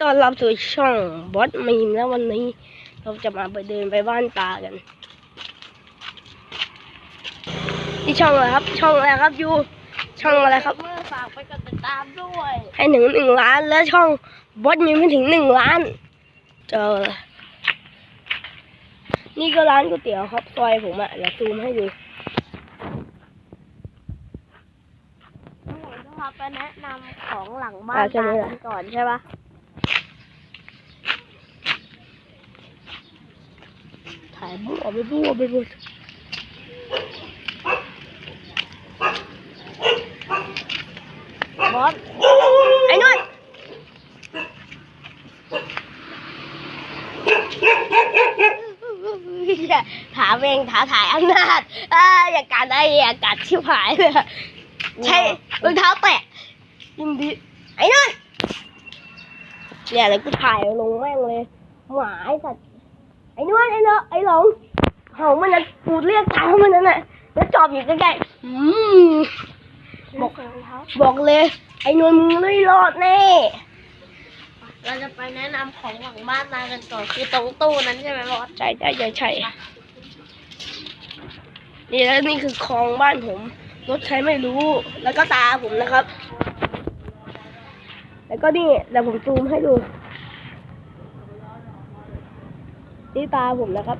ต้อนรับสู่ช่องบอสมีมแล้ววันนี้ เราจะมาไปเดินไปบ้านตากันนี่ช่องอะไรครับ ช่องอะไรครับยูช่องอะไรครับเมื่อฝากไปกดติดตามด้วย ให้หนึ่งหนึ่งล้านแล้วช่องบอสมีไม่ถึงหนึ่งล้านเจอเลยนี่ก็ร้านก๋วยเตี๋ยวครับซอยผมอะเดี๋ยวซูมให้ดูผมจะพาไปแนะนำของหลังบ้าอ่านใช่ไหมตาล่ะกันก่อนใช่ปะายมั่วไปมั่วไปหมดบอสไอ้นุ่นถามเองถาถ่ายอำนาจอ่าอย่ากัดไอ้อย่ากัดชิบหายเลยใช่รองเท้าแตะยินดีไอ้นุ่นเนี่ยแล้วกูถ่ายลงแม่งเลยหมาไอ้สัตว์ไอ้นุ่นไอ้เนาะไอ้หลงเห่ามันนะกูเรียกตามมันนั่นน่ะแล้วจอบอยู่ใกล้ๆอืมบอกรองเท้าบอกเลย ไอ้นวลมึงไม่รอดแน่เราจะไปแนะนำของหลังบ้านตากันก่อนคือตรงตู้นั้นใช่ไหมบอสใช่ใช่ใช่ใช่นี่แล้วนี่คือคลองบ้านผมรถใช้ไม่รู้ แล้วก็ตาผมนะครับ แล้วก็นี่เดี๋ยวผมซูมให้ดู นี่ตาผมนะครับ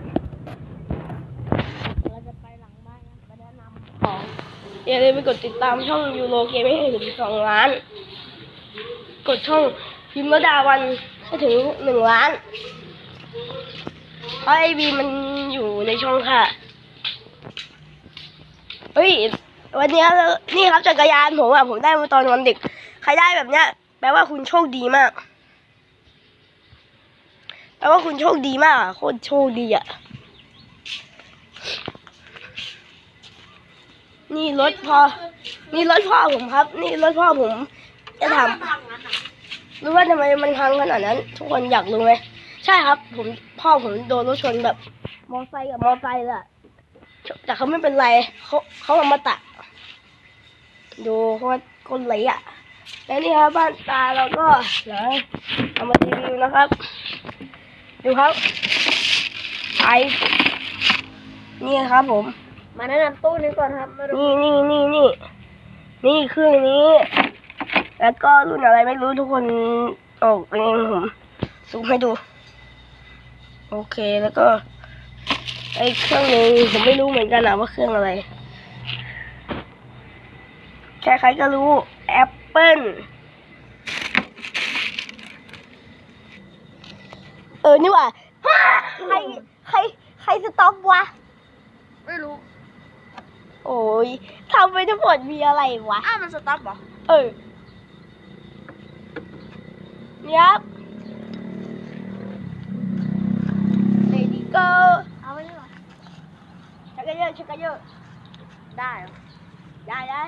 เราจะไปหลังบ้านกันไปแนะนำของอย่าลืมไปกดติดตามช่องยูโรเกมให้ถึงสองล้าน กดช่องพิมพ์ระดาวันให้ถึงหนึ่งล้านเพราะไอวีมันอยู่ในช่องค่ะ เฮ้ย วันนี้นี่ครับจักรยานผมอะผมได้มาตอนวันเด็ก ใครได้แบบเนี้ย แปลว่าคุณโชคดีมาก แปลว่าคุณโชคดีมากโคตรโชคดีอะ นี่รถพ่อ นี่รถพ่อผมครับ นี่รถพ่อผม จะถามพังนั้นอะรู้ว่าทำไมมันพังขนาดนั้น ทุกคนอยากรู้ไหมใช่ครับ ผมพ่อผมโดนรถชนแบบ มอไซค์กับมอไซค์แหละแต่เขาไม่เป็นไรเขาเขาเอามาตัดดูเขาว่าคนไหลอะ แล้วนี่ครับบ้านตาเราก็เดี๋ยวเอามารีวิวนะครับ ดูครับไอนี่ครับผม มาแนะนำตู้นี้ก่อนครับมาดูนี่นี่นี่นี่นี่เครื่องนี้ แล้วก็รุ่นอะไรไม่รู้ทุกคนออกเองผมซูมให้ดู โอเคแล้วก็ ไอ้เครื่องนึงผมไม่รู้เหมือนกันนะว่าเครื่องอะไรใครๆก็รู้แอปเปิล ออนี่หว่าใครใครใครสต็อปวะ ไม่รู้ โอ้ยทำไปทั้งหมดมีอะไรวะ อ้าวมันสต๊อปเหรอ เออยับ Lady go เอาไปดีกว่าชักกระเยอะชักกระเยอะได้เหรอได้ได้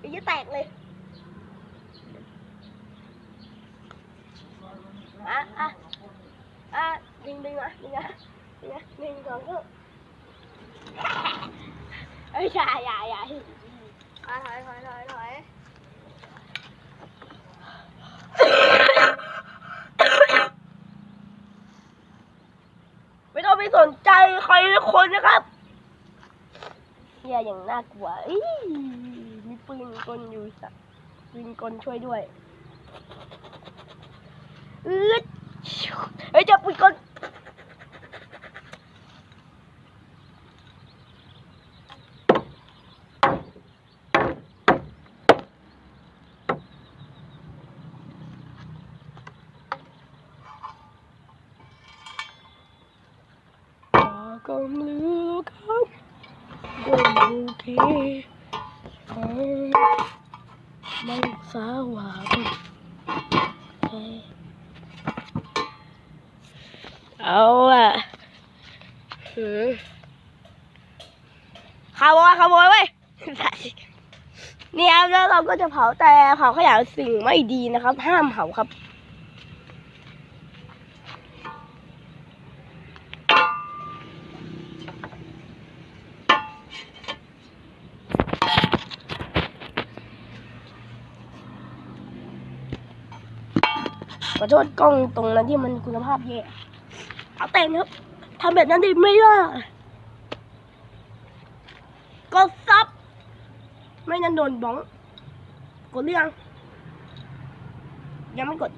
อีจะแตกเลย อะอะอะดึงดึงอะดึงอะดึงอะหนึ่งสองก็เอ้ยอย่าอย่าอย่าอะถอยถอยถอยถอยไม่ต้องไปสนใจใครทุกคนนะครับเนี่ยอย่างน่ากลัวมีปืนกลอยู่สักปืนกลช่วยด้วย อืดเฮ้ยเจะปืนกลก็ไม่รู้ครับก็โอ เคไม่าวาเอาอะหือขโมยขโมยเว้ยเนี่ยครับแล้วเราก็จะเผาแต่เผาขยะสิ่งไม่ดีนะครับ ห้ามเผาครับขอโทษกล้องตรงนั้นที่มันคุณภาพแย่ เอาแต่งครับทำแบบนั้นดีไหมล่ะกดซับ ไม่นั้นโดนบ้อง กดหรือยังยังไม่กด